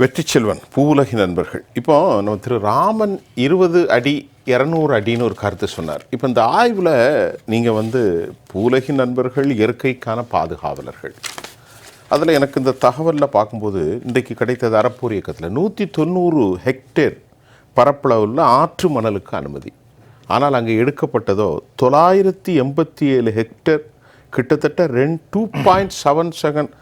வெற்றி செல்வன் பூவுலகி நண்பர்கள். இப்போ நம்ம திரு ராமன் இருபது அடி இரநூறு அடின்னு ஒரு கருத்து சொன்னார். இப்போ இந்த ஆய்வில் நீங்கள் வந்து பூவுலகி நண்பர்கள் இயற்கைக்கான பாதுகாவலர்கள். அதில் எனக்கு இந்த தகவலில் பார்க்கும்போது இன்றைக்கு கிடைத்தது அறப்போர் இயக்கத்தில் நூற்றி தொண்ணூறு ஹெக்டேர் பரப்பளவில் ஆற்று மணலுக்கு அனுமதி. ஆனால் அங்கே எடுக்கப்பட்டதோ தொள்ளாயிரத்தி எண்பத்தி ஏழு ஹெக்டேர் கிட்டத்தட்ட ரெண்டு டூ பாயிண்ட் செவன் செகண்ட்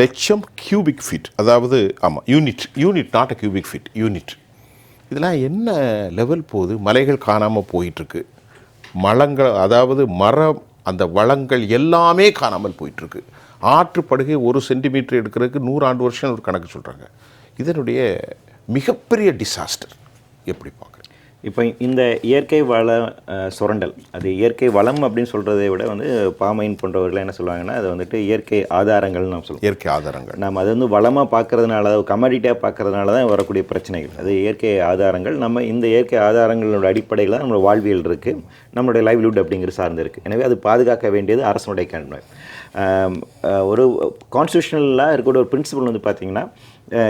லட்சம் கியூபிக் ஃபீட் அதாவது ஆமாம் unit unit not a cubic feet unit இதெல்லாம் என்ன லெவல் போகுது? மலைகள் காணாமல் போயிட்டுருக்கு. மலங்கள் அதாவது மரம் அந்த வளங்கள் எல்லாமே காணாமல் போயிட்டுருக்கு. ஆற்றுப்படுகை ஒரு சென்டிமீட்டர் எடுக்கிறதுக்கு நூறாண்டு வருஷம் ஒரு கணக்கு சொல்கிறாங்க இதனுடைய மிகப்பெரிய டிசாஸ்டர் எப்படி பார்க்க இப்போ இந்த இயற்கை வள சுரண்டல் அது இயற்கை வளம் அப்படின்னு சொல்கிறதை விட வந்து பாமைன் போன்றவர்கள் என்ன சொல்லுவாங்கன்னா அது வந்துட்டு இயற்கை ஆதாரங்கள்னு நம்ம சொல்லுவோம். இயற்கை ஆதாரங்கள். நம்ம அது வந்து வளமாக பார்க்கறதுனால கமாடிட்டியாக பார்க்கறதுனால தான் வரக்கூடிய பிரச்சனைகள். அது இயற்கை ஆதாரங்கள். நம்ம இந்த இயற்கை ஆதாரங்களோட அடிப்படையில் தான் நம்மளோட வாழ்வியல் இருக்குது நம்மளுடைய லைவ்லிஹுட் அப்படிங்கிறது சார்ந்து இருக்குது எனவே அது பாதுகாக்க வேண்டியது அரசனுடைய கடமை ஒரு கான்ஸ்டியூஷனலாக இருக்கக்கூடிய ஒரு பிரின்சிபல் வந்து பார்த்திங்கன்னா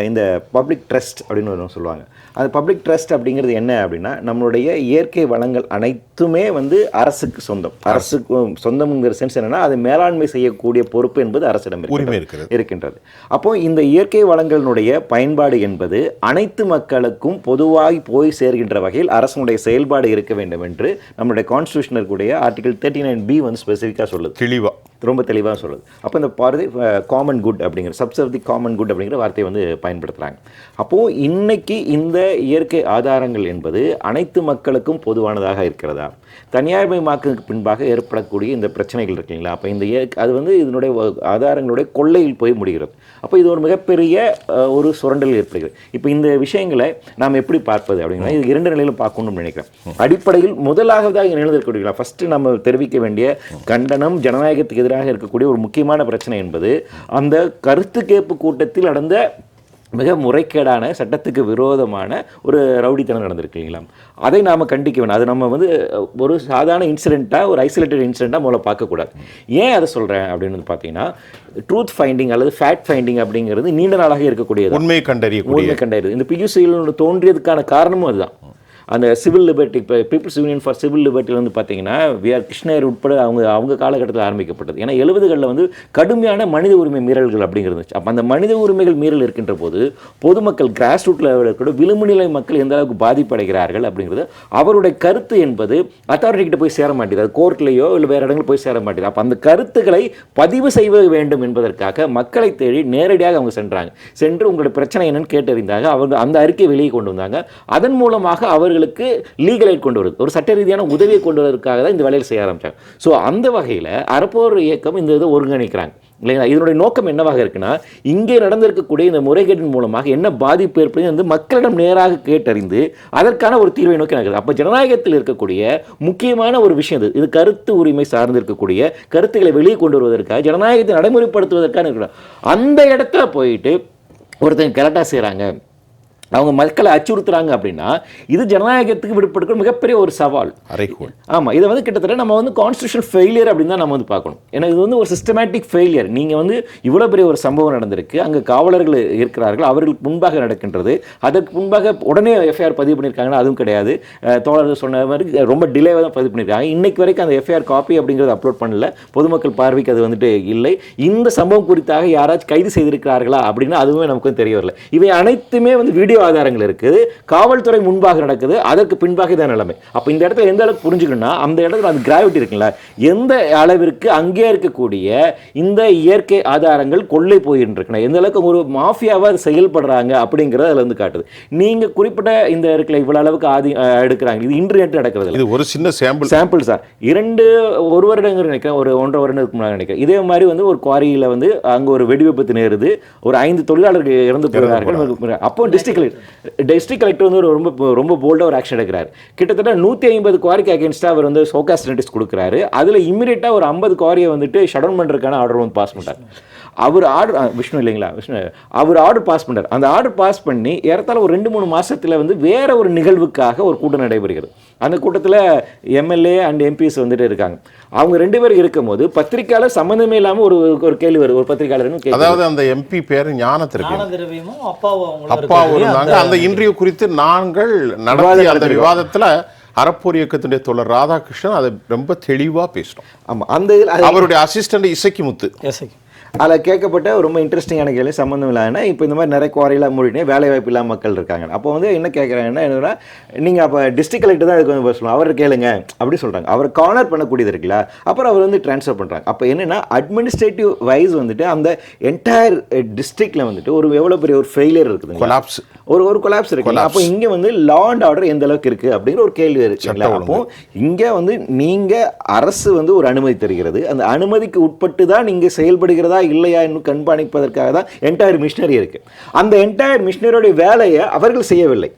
இந்த பப்ளிக் ட்ரஸ்ட் அப்படின்னு ஒன்று சொல்லுவாங்க. அந்த பப்ளிக் ட்ரஸ்ட் அப்படிங்கிறது என்ன அப்படின்னா நம்மளுடைய இயற்கை வளங்கள் அனைத்துமே வந்து அரசுக்கு சொந்தம். அரசுக்கு சொந்தம்ங்கிற சென்ஸ் என்னன்னா அதை மேலாண்மை செய்யக்கூடிய பொறுப்பு என்பது அரசிடம். உரிமை இருக்கிறது. இருக்கின்றது. அப்போ இந்த இயற்கை வளங்களினுடைய பயன்பாடு என்பது அனைத்து மக்களுக்கும் பொதுவாய் போய் சேர்கின்ற வகையில் அரசனுடைய செயல்பாடு இருக்க வேண்டும் என்று நம்மளுடைய கான்ஸ்டியூஷன் இருக்கக்கூடிய ஆர்டிகல் தேர்ட்டி நைன் பி வந்து ஸ்பெசிஃபிக்காக சொல்லுது. தெளிவாக ரொம்ப தெளிவாக சொல்லுது. அப்போ இந்த பார்வை காமன் குட் அப்படிங்கிற சப்சர்வ் தி காமன் குட் அப்படிங்கிற வார்த்தையை வந்து பயன்படுத்துகிறாங்க அப்போது இன்னைக்கு இந்த இயற்கை ஆதாரங்கள் என்பது அனைத்து மக்களுக்கும் பொதுவானதாக இருக்கிறதா? தனியார்மயமாக்குக்கு பின்பாக ஏற்படக்கூடிய இந்த பிரச்சனைகள் இருக்குங்களா அப்போ இந்த இயற்கை அது வந்து இதனுடைய ஆதாரங்களுடைய கொள்ளையில் போய் முடிகிறது. அப்போ இது ஒரு மிகப்பெரிய ஒரு சுரண்டல் ஏற்படுகிறது. இப்போ இந்த விஷயங்களை நாம் எப்படி பார்ப்பது அப்படின்னா இது இரண்டு நிலையிலும் பார்க்கணும்னு நினைக்கிறேன். அடிப்படையில் முதலாகதாக இங்கே நிலநிற்கக்கூடிய ஃபஸ்ட்டு நம்ம தெரிவிக்க வேண்டிய கண்டனம் ஜனநாயகத்துக்கு எதிராக இருக்கக்கூடிய ஒரு முக்கியமான பிரச்சனை என்பது அந்த கருத்து கேட்பு கூட்டத்தில் நடந்த மிக முறைகேடான சட்டத்துக்கு விரோதமான ஒரு ரவுடித்தனம் நடந்திருக்கு இல்லைங்களா? அதை நாம் கண்டிக்க வேணும். அது நம்ம வந்து ஒரு சாதாரண இன்சிடெண்ட்டாக ஒரு ஐசோலேட்டட் இன்சிடெண்ட்டாக முதல்ல பார்க்கக்கூடாது. ஏன் அதை சொல்கிறேன் அப்படின்னு வந்து பார்த்தீங்கன்னா ட்ரூத் ஃபைண்டிங் அல்லது ஃபேக்ட் ஃபைண்டிங் அப்படிங்கிறது நீண்ட நாளாக இருக்கக்கூடியது உண்மை கண்டறியக்கூடிய உண்மை கண்டாயிருது இந்த பியூசியில் தோன்றியதுக்கான காரணமும் அதுதான். அந்த சிவில் லிபர்ட்டி இப்போ பீப்புள்ஸ் யூனியன் ஃபார் சிவில் லிபர்ட்டியில் வந்து பார்த்தீங்கன்னா விஆர் கிருஷ்ணயர் உட்பட அவங்க அவங்க காலகட்டத்தில் ஆரம்பிக்கப்பட்டது. ஏன்னா எழுபதுகளில் வந்து கடுமையான மனித உரிமை மீறல்கள் அப்படிங்கிறது அப்போ அந்த மனித உரிமைகள் மீறல் இருக்கின்ற போது பொதுமக்கள் கிராஸ் ரூட் லெவலில் இருக்கிற விளிம்பு நிலை மக்கள் எந்த அளவுக்கு பாதிப்படைகிறார்கள் அப்படிங்கிறது அவருடைய கருத்து என்பது அத்தாரிட்டிகிட்ட போய் சேர மாட்டேது அது கோர்ட்லேயோ இல்லை வேறு இடங்களில் போய் சேர மாட்டேது அப்போ அந்த கருத்துக்களை பதிவு செய்ய வேண்டும் என்பதற்காக மக்களை தேடி நேரடியாக அவங்க சென்றாங்க. சென்று உங்களுடைய பிரச்சனை என்னன்னு கேட்டறிந்தாங்க. அவங்க அந்த அறிக்கை வெளியே கொண்டு வந்தாங்க. அதன் மூலமாக அவர் அவர்களுக்கு லீகல் எய்ட் கொண்டு வருது. ஒரு சட்ட ரீதியான உதவியை கொண்டு வருவதற்காக தான் இந்த வேலையில் செய்ய ஆரம்பிச்சாங்க. ஸோ அந்த வகையில் அறப்போர் இயக்கம் இந்த இதை ஒருங்கிணைக்கிறாங்க. இல்லைங்களா? இதனுடைய நோக்கம் என்னவாக இருக்குன்னா இங்கே நடந்திருக்கக்கூடிய இந்த முறைகேட்டின் மூலமாக என்ன பாதிப்பு ஏற்படுது வந்து மக்களிடம் நேராக கேட்டறிந்து அதற்கான ஒரு தீர்வை நோக்கி நடக்குது அப்போ ஜனநாயகத்தில் இருக்கக்கூடிய முக்கியமான ஒரு விஷயம் இது. இது கருத்து உரிமை சார்ந்து இருக்கக்கூடிய கருத்துக்களை வெளியே கொண்டு வருவதற்காக ஜனநாயகத்தை நடைமுறைப்படுத்துவதற்கான இருக்கிற அந்த இடத்துல போயிட்டு ஒருத்தங்க கரெக்டாக செய்கிறாங்க அவங்க மக்களை அச்சுறுத்துறாங்க அப்படின்னா இது ஜனநாயகத்துக்கு விடுபடுக்கிற மிகப்பெரிய ஒரு சவால். அரைக்கோள் ஆமாம் இதை வந்து கிட்டத்தட்ட நம்ம வந்து கான்ஸ்டியூஷன் ஃபெயிலியர் அப்படின்னு தான் நம்ம வந்து பார்க்கணும். ஏன்னா இது வந்து ஒரு சிஸ்டமேட்டிக் ஃபெயிலியர் நீங்கள் வந்து இவ்வளோ பெரிய ஒரு சம்பவம் நடந்திருக்கு அங்கே காவலர்கள் இருக்கிறார்கள் அவர்களுக்கு முன்பாக நடக்கின்றது. அதற்கு முன்பாக உடனே எஃப்ஐஆர் பதிவு பண்ணியிருக்காங்கன்னா அதுவும் கிடையாது. தோழர் சொன்ன மாதிரி ரொம்ப டிலேவாக தான் பதிவு பண்ணியிருக்காங்க. இன்னைக்கு வரைக்கும் அந்த எஃப்ஐஆர் காப்பி அப்படிங்கிறது அப்லோட் பண்ணல. பொதுமக்கள் பார்வைக்கு அது வந்துட்டு இல்லை. இந்த சம்பவம் குறித்தாக யாராச்சும் கைது செய்திருக்கிறார்களா அப்படின்னா அதுவுமே நமக்கு தெரிய வரல. இவை அனைத்துமே வந்து வீடியோ ஆதாரங்கள் இருக்குது காவல்துறை முன்பாக நடக்குது அதற்கு பின்பாக இதான் நிலைமை. அப்போ இந்த இடத்துல எந்த அளவுக்கு புரிஞ்சுக்கணும்னா அந்த இடத்துல அந்த கிராவிட்டி இருக்குல்ல எந்த அளவிற்கு அங்கே இருக்கக்கூடிய இந்த இயற்கை ஆதாரங்கள் கொள்ளை போயின்னு எந்த அளவுக்கு ஒரு மாஃபியாவாக செயல்படுறாங்க அப்படிங்கிறத அதில் வந்து காட்டுது. நீங்கள் குறிப்பிட்ட இந்த இருக்குல்ல இவ்வளோ அளவுக்கு ஆதி எடுக்கிறாங்க. இது நேற்று நடக்கிறது. இது ஒரு சின்ன சாம்பிள் சாம்பிள் சார் இரண்டு ஒரு வருடங்கள் நினைக்கிறேன் ஒரு ஒன்றரை வருடத்துக்கு முன்னாடி நினைக்கிறேன். இதே மாதிரி வந்து ஒரு குவாரியில் வந்து அங்கே ஒரு வெடி விபத்து நேருது ஒரு ஐந்து தொழிலாளர்கள் இறந்து போகிறார்கள் அப்போ டிஸ்ட்ரிக்ட் டிஸ்ட்ரிக்ட் கலெக்டர் வந்து ஒரு ரொம்ப ரொம்ப போல்டாக ஒரு ஆக்ஷன் எடுக்கிறார். கிட்டத்தட்ட நூற்றி ஐம்பது குவாரிக்கு அகேன்ஸ்டாக அவர் வந்து சோகாஸ் நோட்டீஸ் கொடுக்குறாரு. அதில் இமீடியட்டாக ஒரு ஐம்பது குவாரியை வந்துட்டு ஷட் டவுன் பண்ணுறதுக்கான ஆர்டர் வந்து பாஸ் பண்ணுறாரு அவர் ஆர்டர் விஷ்ணு இல்லைங்களா? விஷ்ணு. அவர் ஆர்டர் பாஸ் பண்ணார். அந்த ஆர்டர் பாஸ் பண்ணி ஏறத்தாழ ஒரு ரெண்டு மூணு மாசத்துல வந்து வேற ஒரு நிகழ்வுக்காக ஒரு கூட்டம் நடைபெறுகிறது. அந்த கூட்டத்தில் எம்எல்ஏ அண்ட் எம்பிஸ் வந்துட்டு இருக்காங்க. அவங்க ரெண்டு பேரும் இருக்கும்போது பத்திரிக்கையாளர் சம்மந்தமே இல்லாமல் ஒரு ஒரு கேள்வி வரும் ஒரு பத்திரிக்கையாளர்னு கேள்வி அதாவது அந்த எம்பி பேர் ஞான திருப்பி ஞான திரவியமும் அப்பாவும் அவங்களும் அப்பா இருக்கக்கூடிய இருந்தாங்க. அந்த இன்டர்வியூ குறித்து நாங்கள் நடத்திய அந்த விவாதத்துல அறப்போர் இயக்கத்துடைய தோழர் ராதாகிருஷ்ணன் அதை ரொம்ப தெளிவா பேசினோம். ஆமா அந்த அவருடைய அசிஸ்டன்ட் இசைக்கு முத்து. எஸ்ஐக்கு அதில் கேட்கப்பட்ட ரொம்ப இன்ட்ரெஸ்டிங்கான கேள்வி சம்மந்தம் இல்லாமல் இப்போ இந்த மாதிரி நிறைய குவாரியெல்லாம் மூடினே வேலை வாய்ப்பு இல்லாம மக்கள் இருக்காங்க. அப்போ வந்து என்ன கேட்குறாங்கன்னா என்னன்னா நீங்கள் அப்போ டிஸ்ட்ரிக்ட் கலெக்டர் தான் இதுக்கு வந்து சொல்லணும் அவர் கேளுங்க அப்படி சொல்கிறாங்க அவர் கார்னர் பண்ணக்கூடியது இருக்குல்ல அப்புறம் அவர் வந்து ட்ரான்ஸ்ஃபர் பண்ணுறாங்க அப்போ என்னன்னா அட்மினிஸ்ட்ரேட்டிவ் வைஸ் வந்துட்டு அந்த என்டையர் டிஸ்ட்ரிக்ட்ல வந்துட்டு ஒரு எவ்வளோ பெரிய ஒரு ஃபெயிலியர் இருக்குது கொலாப்ஸ் ஒரு ஒரு கொலாப்ஸ் இருக்கு. அப்போ இங்க வந்து லா அண்ட் ஆர்டர் எந்த அளவுக்கு இருக்கு அப்படிங்கிற ஒரு கேள்வி இருக்குங்களா அப்போ இங்க வந்து நீங்க அரசு வந்து ஒரு அனுமதி தருகிறது. அந்த அனுமதிக்கு உட்பட்டு தான் நீங்க செயல்படுகிறதா இல்லையா இன்னும் கண்காணிப்பதற்காக தான் என்டையர் மிஷினரி இருக்கு. அந்த என்டையர் மிஷினரியுடைய வேலையை அவர்கள் செய்யவில்லை.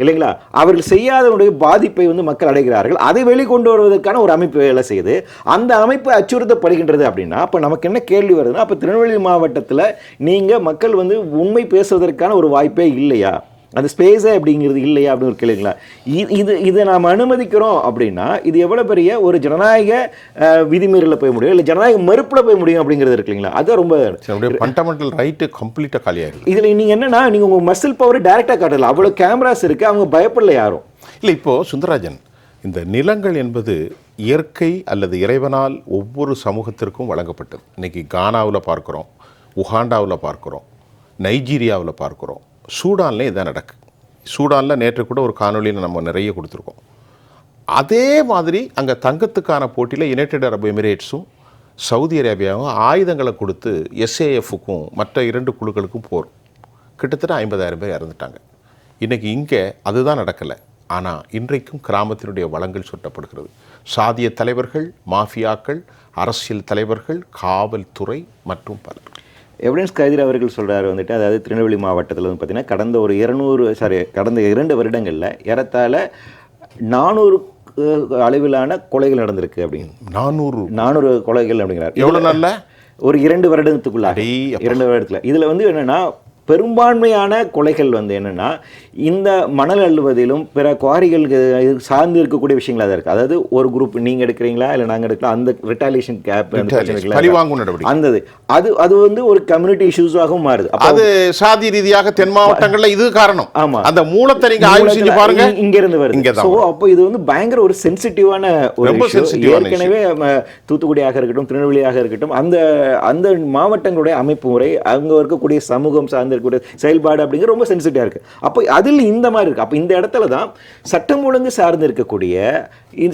இல்லைங்களா? அவர்கள் செய்யாதவனுடைய பாதிப்பை வந்து மக்கள் அடைகிறார்கள். அதை வெளிக்கொண்டு வருவதற்கான ஒரு அமைப்பு வேலை செய்யுது. அந்த அமைப்பு அச்சுறுத்தப்படுகின்றது அப்படின்னா அப்போ நமக்கு என்ன கேள்வி வருதுன்னா அப்போ திருநெல்வேலி மாவட்டத்தில் நீங்கள் மக்கள் வந்து உண்மை பேசுவதற்கான ஒரு வாய்ப்பே இல்லையா? அந்த ஸ்பேஸே அப்படிங்கிறது இல்லையா அப்படின்னு ஒரு கேளுங்களா இது இதை நாம் அனுமதிக்கிறோம் அப்படின்னா இது எவ்வளோ பெரிய ஒரு ஜனநாயக விதிமீறலில் போய் முடியும் இல்லை ஜனநாயக மறுப்பில் போய் முடியும் அப்படிங்கிறது இருக்கு இல்லைங்களா? அது ரொம்ப ஃபண்டமெண்டல் ரைட்டு கம்ப்ளீட்டா காலியாயிருக்கு இதில் நீங்கள் என்னன்னா நீங்கள் உங்கள் மசில் பவர் டைரெக்டாக காட்டல அவ்வளோ கேமராஸ் இருக்குது அவங்க பயப்படல யாரும். இல்லை இப்போ சுந்தரராஜன் இந்த நிலங்கள் என்பது இயற்கை அல்லது இறைவனால் ஒவ்வொரு சமூகத்திற்கும் வழங்கப்பட்டது. இன்னைக்கு கானாவில் பார்க்குறோம் உகாண்டாவில் பார்க்குறோம் நைஜீரியாவில் பார்க்குறோம். சூடான்லேயும் இதான் நடக்கு. சூடானில் நேற்று கூட ஒரு காணொலியில் நம்ம நிறைய கொடுத்துருக்கோம். அதே மாதிரி அங்கே தங்கத்துக்கான போட்டியில் யுனைடெட் அரபு எமிரேட்ஸும் சவுதி அரேபியாவும் ஆயுதங்களை கொடுத்து எஸ்ஏஎஃப்க்கும் மற்ற இரண்டு குழுக்களுக்கும் போர். கிட்டத்தட்ட ஐம்பதாயிரம் பேர் இறந்துட்டாங்க. இன்றைக்கி இங்கே அதுதான் நடக்கலை. ஆனால் இன்றைக்கும் கிராமத்தினுடைய வளங்கள் சுட்டப்படுகிறது. சாதிய தலைவர்கள் மாஃபியாக்கள் அரசியல் தலைவர்கள் காவல்துறை மற்றும் பலர். எவிடன்ஸ் கைதிர் அவர்கள் சொல்றாரு வந்துட்டு அதாவது திருநெல்வேலி மாவட்டத்தில் வந்து பார்த்தீங்கன்னா கடந்த ஒரு இருநூறு சாரி கடந்த இரண்டு வருடங்களில் ஏறத்தாழ நானூறு அளவிலான கொலைகள் நடந்திருக்கு அப்படின்னு. நானூறு. நானூறு கொலைகள் அப்படிங்கிறார். எவ்வளோ நல்ல ஒரு இரண்டு வருடத்துக்குள்ளாக. இரண்டு வருடத்துல. இதுல வந்து என்னன்னா பெரும்பான்மையான கொலைகள் வந்து என்னன்னா இந்த மணல் அள்ளுவதிலும் பிற குவாரிகள் சார்ந்து இருக்கக்கூடிய விஷயங்களா தான் இருக்கு. அதாவது ஒரு குரூப் நீங்க எடுக்கிறீங்களா இல்லை நாங்க எடுக்கலாம் அந்த ரிட்டாலியேஷன் கேப் அந்த. அது அது வந்து ஒரு கம்யூனிட்டி இஷ்யூஸாகவும் மாறுது. அது சாதி ரீதியாக தென் மாவட்டங்கள்ல இது காரணம். ஆமா. அந்த மூலத்தை நீங்க ஆய்வு செஞ்சு பாருங்க. இங்க- இங்க இருந்து வருது சோ அப்போ இது வந்து பயங்கர ஒரு சென்சிட்டிவான ஒரு ஏற்கனவே தூத்துக்குடியாக இருக்கட்டும் திருநெல்வேலியாக இருக்கட்டும் அந்த அந்த மாவட்டங்களுடைய அமைப்பு முறை அங்க இருக்கக்கூடிய சமூகம் சார்ந்து இருக்கக்கூடிய செயல்பாடு அப்படிங்கிறது ரொம்ப சென்சிட்டிவாக இருக்குது அப்போ அதில் இந்த மாதிரி இருக்கு. அப்போ இந்த இடத்துல தான் சட்டம் ஒழுங்கு சார்ந்து இருக்கக்கூடிய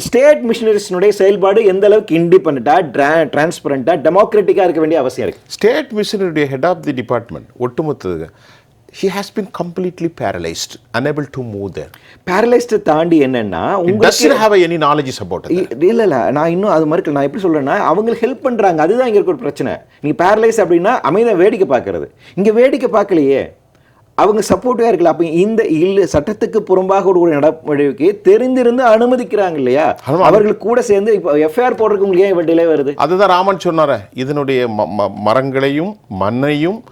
ஸ்டேட் மிஷினரிஸினுடைய செயல்பாடு எந்த அளவுக்கு இண்டிபெண்டா டிரான்ஸ்பரண்ட்டாக டெமோக்ராட்டிக்கா இருக்க வேண்டிய அவசியம் இருக்கு. ஸ்டேட் மிஷினருடைய ஹெட் ஆஃப் தி டிபார்ட்மெண்ட் ஒட்டுமொத்த he has been completely paralyzed unable to move there. Paralysed தாண்டி என்னன்னா உங்களுக்கு doesn't have any knowledge about it இ- இல்ல இல்ல நான் இன்னும் அது மாதிரி நான் எப்படி சொல்றேன்னா அவங்களுக்கு ஹெல்ப் பண்றாங்க. அதுதான் இங்க இருக்க ஒரு பிரச்சனை. நீங்க பேரலைஸ் அப்படின்னா அமைதியா வேடிக்கை பார்க்கறது. இங்க வேடிக்கை பார்க்கலையே. அவங்க சப்போர்ட்டிவா இருக்கல. அப்ப இந்த இல்ல சட்டத்துக்கு புறம்பாக ஒரு நடவடிக்கையை தெரிந்திருந்து அனுமதிக்கிறாங்க இல்லையா. அவர்கள் கூட சேர்ந்து இப்போ எஃப்ஐஆர் போடுறதுக்கு உங்களுக்கு ஏன் டிலே வருது? அதுதான் ராமன் சொன்னாரே இதனுடைய மரங்களையும் மண்ணையும்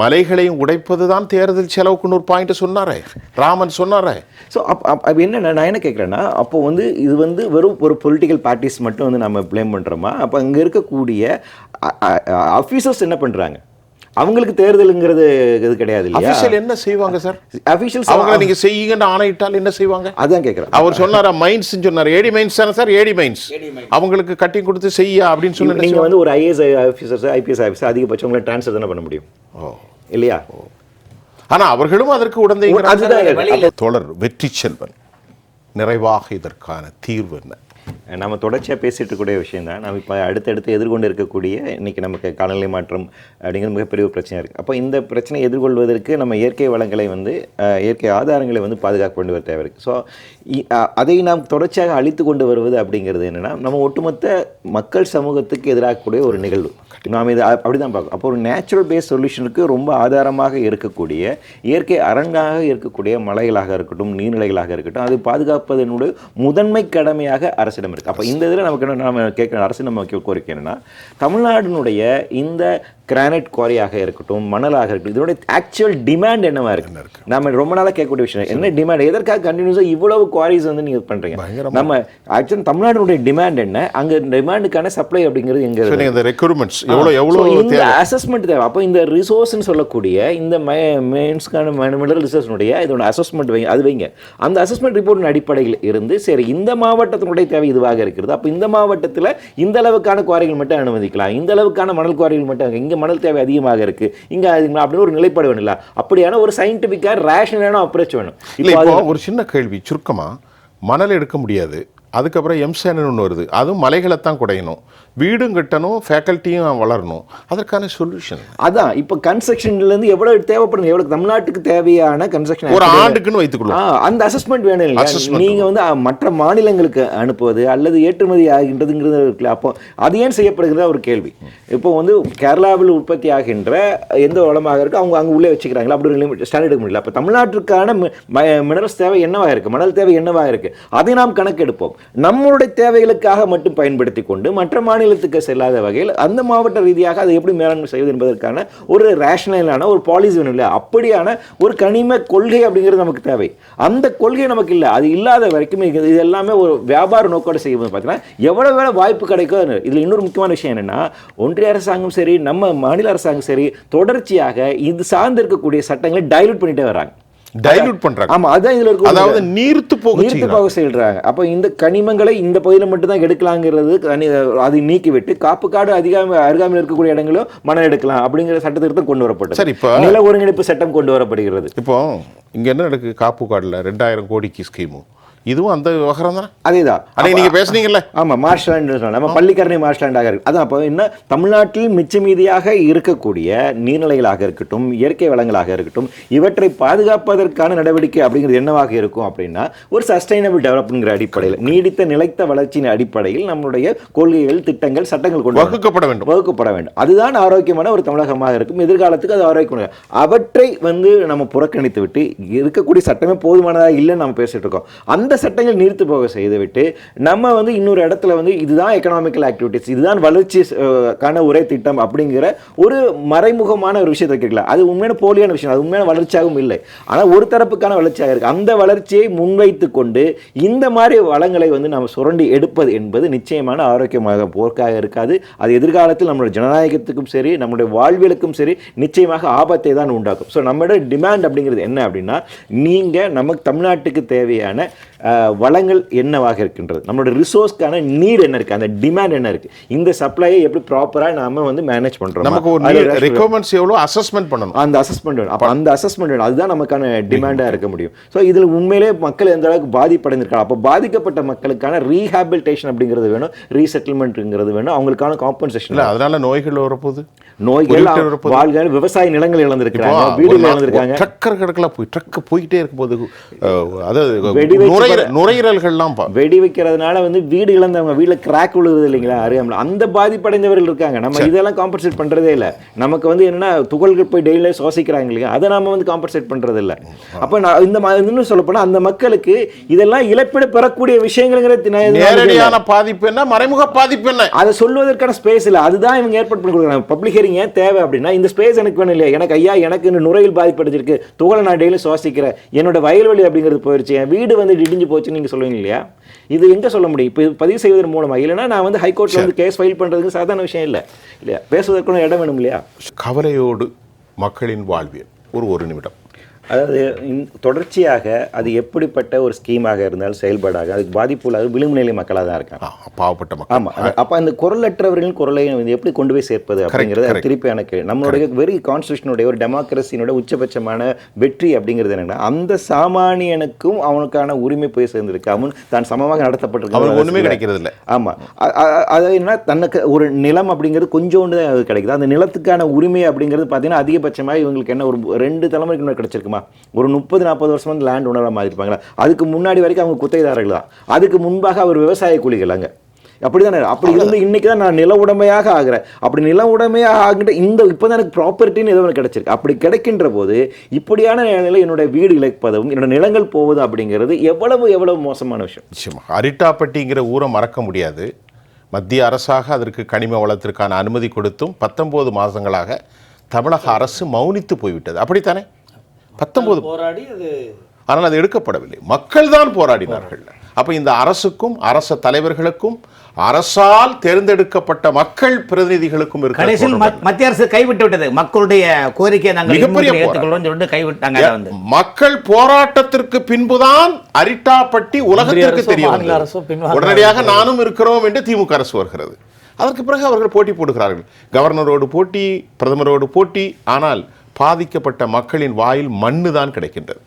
மலைகளையும் உடைப்பது தான் தேர்தல் செலவுக்குன்னு ஒரு பாயிண்ட் சொன்னாரே. ராமன் சொன்னாரே. ஸோ அப் அப் அப்ப நான் என்ன கேட்குறேன்னா அப்போ வந்து இது வந்து வெறும் ஒரு பொலிட்டிக்கல் பார்ட்டிஸ் மட்டும் வந்து நம்ம ப்ளேம் பண்ணுறோமா அப்போ அங்கே இருக்கக்கூடிய அஃபீஸர்ஸ் என்ன பண்ணுறாங்க அவங்களுக்கு தேர்தலுங்கிறது இது கிடையாது இல்லையா? அபிஷியல் என்ன செய்வாங்க சார் அஃபீஷியல்ஸ் அவங்கள நீங்க செய்யுங்கன்னு ஆணையிட்டால் என்ன செய்வாங்க? அதான் கேட்குறேன் அவர் சொன்னாரா மைன்ஸ் சொன்னார். ஏடி மைன்ஸ் தானே சார் ஏடி மைன்ஸ் அவங்களுக்கு கட்டி கொடுத்து செய்ய அப்படின்னு சொன்ன நீங்க வந்து ஒரு ஐஏஎஸ் ஆஃபீஸர்ஸ் ஐபிஎஸ் ஆஃபீஸர் அதிகபட்சம் உங்களை ட்ரான்ஸ்ஃபர் தானே பண்ண முடியும். ஓ. இல்லையா? ஆனா அவர்களும் அதற்கு உடந்தை அதுதான் தோழர் வெற்றி செல்வன் நிறைவாக இதற்கான தீர்வு என்ன? நம்ம தொடர்ச்சியாக பேசிட்டு இருக்கக்கூடிய விஷயம் தான் நம்ம இப்போ அடுத்தடுத்து எதிர்கொண்டு இருக்கக்கூடிய இன்றைக்கி நமக்கு காலநிலை மாற்றம் அப்படிங்கிற மிகப்பெரிய ஒரு இருக்குது அப்போ இந்த பிரச்சனையை எதிர்கொள்வதற்கு நம்ம இயற்கை வளங்களை வந்து இயற்கை ஆதாரங்களை வந்து பாதுகாக்க வேண்டிய வர தேவை இருக்குது ஸோ அதை நாம் தொடர்ச்சியாக அழித்து கொண்டு வருவது அப்படிங்கிறது என்னென்னா நம்ம ஒட்டுமொத்த மக்கள் சமூகத்துக்கு எதிராகக்கூடிய ஒரு நிகழ்வு. நாம் இதை அப்படி தான் பார்க்கணும். அப்போ ஒரு நேச்சுரல் பேஸ் சொல்யூஷனுக்கு ரொம்ப ஆதாரமாக இருக்கக்கூடிய இயற்கை அரங்காக இருக்கக்கூடிய மலைகளாக இருக்கட்டும் நீர்நிலைகளாக இருக்கட்டும் அது பாதுகாப்பதனுடைய முதன்மை கடமையாக அரசிடம் இருக்குது அப்போ இந்த இதில் நமக்கு என்ன நாம கேட்குற அரசு நம்ம கோரிக்கை என்னென்னா தமிழ்நாட்டினுடைய இந்த கிரானைட் குவாரியாக இருக்கட்டும் மணலாக இருக்கட்டும் இதனுடைய ஆக்சுவல் டிமாண்ட் என்னவா இருக்கு? நம்ம ரொம்ப நாளாக கேட்கக்கூடிய விஷயம் என்ன? டிமாண்ட் எதற்காக கண்டினியூஸாக இவ்வளவு குவாரிஸ் வந்து நீங்க பண்றீங்க? நம்ம ஆக்சுவலி தமிழ்நாடுடைய டிமாண்ட் என்ன? அங்க டிமாண்டுக்கான சப்ளை அப்படிங்கிறது எங்க நீங்கள் இந்த ரெக்ரூட்மெண்ட்ஸ் எவ்வளோ எவ்வளோ இந்த அசஸ்மெண்ட் தேவை. அப்போ இந்த ரிசோர்ஸ்னு சொல்லக்கூடிய இந்த மெயின்ஸ்க்கான மினரல் ரிசோர்ஸ்னுடைய இதோட அசஸ்மெண்ட் வைங்க அது வைங்க. அந்த அசஸ்மெண்ட் ரிப்போர்ட்டின் அடிப்படையில் இருந்து சரி இந்த மாவட்டத்தினுடைய தேவை இதுவாக இருக்கிறது. அப்போ இந்த மாவட்டத்தில் இந்த அளவுக்கான குவாரிகள் மட்டும் அனுமதிக்கலாம். இந்த அளவுக்கான மணல் குவாரிகள் மட்டும் இங்கே மணல் தேவை அதிகமாக இருக்கு. இங்கே அதிகமாக அப்படின்னு ஒரு நிலைப்பாடு வேணும்ல. அப்படியான ஒரு சயின்டிஃபிக்காக ரேஷனலான அப்ரோச் வேணும். இல்லை இப்போ ஒரு சின்ன கேள்வி சுருக்கமா மணல் எடுக்க முடியாது. அதுக்கப்புறம் எம்சேனன் ஒன்று வருது. அதுவும் மலைகளை தான் குடையணும். வீடும் கட்டணும் ஃபேக்கல்ட்டியும் வளரணும். அதற்கான சொல்யூஷன் அதான் இப்போ கன்ஸ்ட்ரக்ஷன்லேருந்து எவ்வளவு தேவைப்படுது எவ்வளவு தமிழ்நாட்டுக்கு தேவையான கன்ஸ்ட்ரக்ஷன் ஒரு ஆண்டுக்குன்னு வைத்துக்கொள்ளும் அந்த அசஸ்மெண்ட் வேணும் இல்லையா? Assessment. நீங்க வந்து மற்ற மாநிலங்களுக்கு அனுப்புவது அல்லது ஏற்றுமதி ஆகின்றதுங்கிறது இருக்குல்ல அப்போ அது ஏன் செய்யப்படுகிறதா ஒரு கேள்வி. இப்போ வந்து கேரளாவில் உற்பத்தி ஆகின்ற எந்த வளமாக இருக்கு அவங்க அங்க உள்ளே வச்சுக்கிறாங்களா அப்படி ஒரு லிமிட் ஸ்டாண்டர்ட் எடுக்க முடியல அப்போ தமிழ்நாட்டிற்கான மினரல்ஸ் தேவை என்னவா இருக்கு? மணல் தேவை என்னவா இருக்கு? அதை நாம் கணக்கெடுப்போம். நம்மளுடைய தேவைகளுக்காக மட்டும் பயன்படுத்தி கொண்டு மற்ற மாநிலத்துக்கு செல்லாத வகையில் அந்த மாவட்ட ரீதியாக அதை எப்படி மேலாண்மை செய்வது என்பதற்கான ஒரு ரேஷனலான ஒரு பாலிசி வேணும் இல்லை அப்படியான ஒரு கனிம கொள்கை அப்படிங்கிறது நமக்கு தேவை. அந்த கொள்கை நமக்கு இல்லை. அது இல்லாத வரைக்கும் இது எல்லாமே ஒரு வியாபார நோக்கோட செய்யும்போது பார்த்தீங்கன்னா எவ்வளோ வேலை வாய்ப்பு கிடைக்கும் இதில் இன்னொரு முக்கியமான விஷயம் என்னன்னா ஒன்றிய அரசாங்கம் சரி நம்ம மாநில அரசாங்கம் சரி தொடர்ச்சியாக இது சார்ந்து இருக்கக்கூடிய சட்டங்களை டைலூட் பண்ணிட்டே வராங்க டைலூட் பண்றாங்க. ஆமா அதான் இதுல இருக்க ஒரு- அதாவது நீர்த்து போக நீர்த்து. போக செய்யறாங்க. அப்போ இந்த கனிமங்களை இந்த பகுதியில் மட்டும் தான் எடுக்கலாங்கிறது அதை நீக்கிவிட்டு காப்பு காடு அதிகாம அருகாமையில் இருக்கக்கூடிய இடங்களும் மணல் எடுக்கலாம் அப்படிங்கிற சட்ட திருத்தம் கொண்டு வரப்பட்டது. சரி, இப்போ- நில ஒருங்கிணைப்பு சட்டம் கொண்டு வரப்படுகிறது. இப்போ இங்க என்ன நடக்கு காப்பு காடுல ரெண்டாயிரம் கோடிக்கு ஸ்கீமு. இதுவும் அந்த விவகாரம் தானே? அதேதான். அன்னைக்கு நீங்க பேசுனீங்கல்ல? ஆமா மார்ஷ்லாண்ட் நம்ம பள்ளிக்கரணை மார்ஷ்லாண்டாக இருக்கு. அதான் அப்போ என்ன? தமிழ்நாட்டில் மிச்ச மீதியாக இருக்கக்கூடிய நீர்நிலைகளாக இருக்கட்டும் இயற்கை வளங்களாக இருக்கட்டும் இவற்றை பாதுகாப்பதற்கான நடவடிக்கை அப்படிங்கிறது என்னவாக இருக்கும் அப்படின்னா ஒரு சஸ்டைனபிள் டெவலப்ங்கிற அடிப்படையில் நீடித்த நிலைத்த வளர்ச்சியின் அடிப்படையில் நம்மளுடைய கொள்கைகள் திட்டங்கள் சட்டங்கள் கொண்டு. வகுக்கப்பட வேண்டும். வகுக்கப்பட வேண்டும். அதுதான் ஆரோக்கியமான ஒரு தமிழகமாக இருக்கும். எதிர்காலத்துக்கு அது ஆரோக்கியமான அவற்றை வந்து நம்ம புறக்கணித்து விட்டு இருக்கக்கூடிய சட்டமே போதுமானதாக இல்லைன்னு நம்ம பேசிட்டு இருக்கோம். அந்த சட்டங்கள் நிறுத்து போக செய்துவிட்டு நம்ம வந்து இன்னொரு இடத்துல வந்து இதுதான் எக்கனாமிக்கல் ஆக்டிவிட்டிஸ் இதுதான் வளர்ச்சி கான ஒரே திட்டம் அப்படிங்கிற ஒரு மறைமுகமான ஒரு விஷயத்தை கேட்கல அது உண்மையான போலியான விஷயம் அது உண்மையான வளர்ச்சியாகவும் இல்லை. ஆனால் ஒரு தரப்புக்கான வளர்ச்சியாக இருக்குது அந்த வளர்ச்சியை முன்வைத்து கொண்டு இந்த மாதிரி வளங்களை வந்து நம்ம சுரண்டி எடுப்பது என்பது நிச்சயமான ஆரோக்கியமாக போர்க்காக இருக்காது. அது எதிர்காலத்தில் நம்மளுடைய ஜனநாயகத்துக்கும் சரி நம்மளுடைய வாழ்வியலுக்கும் சரி நிச்சயமாக ஆபத்தை தான் உண்டாக்கும். ஸோ நம்மளோட டிமாண்ட் அப்படிங்கிறது என்ன அப்படின்னா நீங்கள் நமக்கு தமிழ்நாட்டுக்கு தேவையான வளங்கள் என்னவாக இருக்கின்றது? நம்மளோட ரிசோர்ஸ்க்கான நீட் என்ன இருக்குது அந்த டிமாண்ட் என்ன இருக்குது இந்த சப்ளையை எப்படி ப்ராப்பராக நாம வந்து மேனேஜ் பண்ணுறோம் நமக்கு ஒரு ரெக்குவயர்மெண்ட்ஸ் எவ்வளோ அசஸ்மெண்ட் பண்ணணும். அந்த அசஸ்மெண்ட் வேணும். அப்போ அந்த அசஸ்மெண்ட் வேணும். அதுதான் நமக்கான டிமாண்டாக இருக்க முடியும். ஸோ இதில் உண்மையிலே மக்கள் எந்த அளவுக்கு பாதிப்படைந்திருக்காங்க? அப்போ பாதிக்கப்பட்ட மக்களுக்கான ரீஹாபிலிட்டேஷன் அப்படிங்கிறது வேணும். ரீசெட்டில்மெண்ட்ங்கிறது வேணும். அவங்களுக்கான காம்பன்சேஷன் இல்ல அதனால நோய்கள் வரப்போகுது. நோய்கள். வாழ்கள் விவசாய நிலங்கள் இழந்திருக்கிறாங்க வீடுகள் இழந்திருக்காங்க. ட்ரக்கர் கிடக்கலாம் போய் ட்ரக் போயிட்டே இருக்கும்போது அஹ், அதாவது நுரையீரல்கள்லாம் வெடி வைக்கிறதுனால வந்து வீடு இழந்தவங்க வீட்டில் கிராக் விழுகுது இல்லைங்களா? அறியாமல் அந்த பாதிப்படைந்தவர்கள் இருக்காங்க. நம்ம இதெல்லாம் காம்பன்சேட் பண்ணுறதே இல்லை. நமக்கு வந்து என்னன்னா துகள்கள் போய் டெய்லியே சுவாசிக்கிறாங்க இல்லையா? அதை நாம வந்து காம்பன்சேட் பண்ணுறது இல்லை. அப்போ நான் இந்த இன்னும் சொல்ல போனால் அந்த மக்களுக்கு இதெல்லாம் இழப்பீடு பெறக்கூடிய விஷயங்கள்ங்கிறது நேரடியான பாதிப்பு என்ன? மறைமுக பாதிப்பு என்ன? அதை சொல்வதற்கான ஸ்பேஸ் இல்லை. அதுதான் இவங்க ஏற்பாடு பண்ணி கொடுக்குறாங்க. பப்ளிக் ஹியரிங் ஏன் தேவை அப்படின்னா இந்த ஸ்பேஸ் எனக்கு வேணும் இல்லையா? எனக்கு ஐயா எனக்கு நுரையில் பாதிப்படைஞ்சிருக்கு. துகளை நான் டெய்லி சுவாசிக்கிறேன். என்னோட வயல்வெளி அப்படிங்கிறது போயிடுச்சு என் வீடு வந்து இடிஞ்சு போச்சுன்னு நீங்கள் சொல்லுவீங்க இல்லையா? இது எங்கே சொல்ல முடியும்? இப்போ பதிவு செய்வதன் மூலமாக இல்லைன்னா நான் வந்து ஹைகோர்ட்டில் வந்து கேஸ் ஃபைல் பண்ணுறதுக்கு சாதாரண விஷயம் இல்லை. இல்லையா? பேசுவதற்கான இடம் வேணும் இல்லையா? கவலையோடு மக்களின் வாழ்வியல். ஒரு ஒரு நிமிடம். அதாவது தொடர்ச்சியாக அது எப்படிப்பட்ட ஒரு ஸ்கீமாக இருந்தாலும் செயல்பாடாக அதுக்கு பாதிப்புள்ளாக விளிம்பு நிலை மக்களாக தான் இருக்காங்க. பாவப்பட்ட மக்கள். ஆமா அது- அப்ப அந்த குரலற்றவர்களின் குரலை எப்படி கொண்டு போய் சேர்ப்பது அப்படிங்கிறது. திருப்பி எனக்கு நம்மளுடைய வெரி கான்ஸ்டியூஷனுடைய ஒரு டெமோக்ரஸினுடைய உச்சபட்சமான வெற்றி அப்படிங்கிறது என்னன்னா அந்த சாமானியனுக்கும் அவனுக்கான உரிமை போய் சேர்ந்திருக்கு. அவன் தான் சமமாக நடத்தப்பட்டிருக்கான் அவனுக்கு ஒண்ணுமே கிடைக்கிறது இல்ல ஆமா. அ- அ- அது என்ன தனக்கு ஒரு நிலம் அப்படிங்கிறது கொஞ்சோண்டு தான் கிடைக்குது. அந்த நிலத்துக்கான உரிமை அப்படிங்கிறது பார்த்தீங்கன்னா அதிகபட்சமாக இவங்களுக்கு என்ன ஒரு ரெண்டு தலைமுறைக்கு முன்னாடி கிடைச்சிருக்குமா ஒரு முப்பது நாற்பது வருஷம் வந்து லேண்ட் உணர மாதிரி இருப்பாங்களா அதுக்கு முன்னாடி வரைக்கும் அவங்க குத்தகைதாரர்கள் தான். அதுக்கு முன்பாக அவர் விவசாய கூலிகள் அங்க. அப்படிதானே? அப்படி இருந்து இன்னைக்கு தான் நான் நில உடைமையாக ஆகிறேன். அப்படி நில உடைமையாக ஆகிட்ட இந்த இப்போ தான் எனக்கு ப்ராப்பர்ட்டின்னு ஏதோ ஒன்று கிடைச்சிருக்கு. அப்படி கிடைக்கின்ற போது இப்படியான நிலையில் என்னுடைய வீடு இழப்பதும் என்னோட நிலங்கள் போவதும் அப்படிங்கிறது எவ்வளவு எவ்வளவு மோசமான விஷயம். நிச்சயமா. அரிட்டாப்பட்டிங்கிற ஊரை மறக்க முடியாது. மத்திய அரசாக அதற்கு கனிம வளத்திற்கான அனுமதி கொடுத்தும் பத்தொன்பது மாதங்களாக தமிழக அரசு மௌனித்து போய்விட்டது. அப்படித்தானே? பத்தொன்பது போராடி அது ஆனால் அது எடுக்கப்படவில்லை. மக்கள் தான் போராடினார்கள். அப்ப இந்த அரசுக்கும் அரச தலைவர்களுக்கும் அரசால் தேர்ந்தெடுக்கப்பட்ட மக்கள் பிரதிநிதிகளுக்கும் கடைசியில் மத்திய அரசு கைவிட்டு விட்டது மக்களுடைய கோரிக்கையை நாங்கள் மிகப்பெரிய கைவிட்டாங்க மக்கள் போராட்டத்திற்கு பின்புதான் அரிட்டாப்பட்டி உலகத்திற்கு அரசோ, தெரிய மாநில வந்தது. அரசோ பின்வாங்க உடனடியாக நானும் இருக்கிறோம் என்று திமுக அரசு வருகிறது. அதற்கு பிறகு அவர்கள் போட்டி போடுகிறார்கள். கவர்னரோடு போட்டி பிரதமரோடு போட்டி ஆனால் பாதிக்கப்பட்ட மக்களின் வாயில் மண்ணு தான் கிடைக்கின்றது.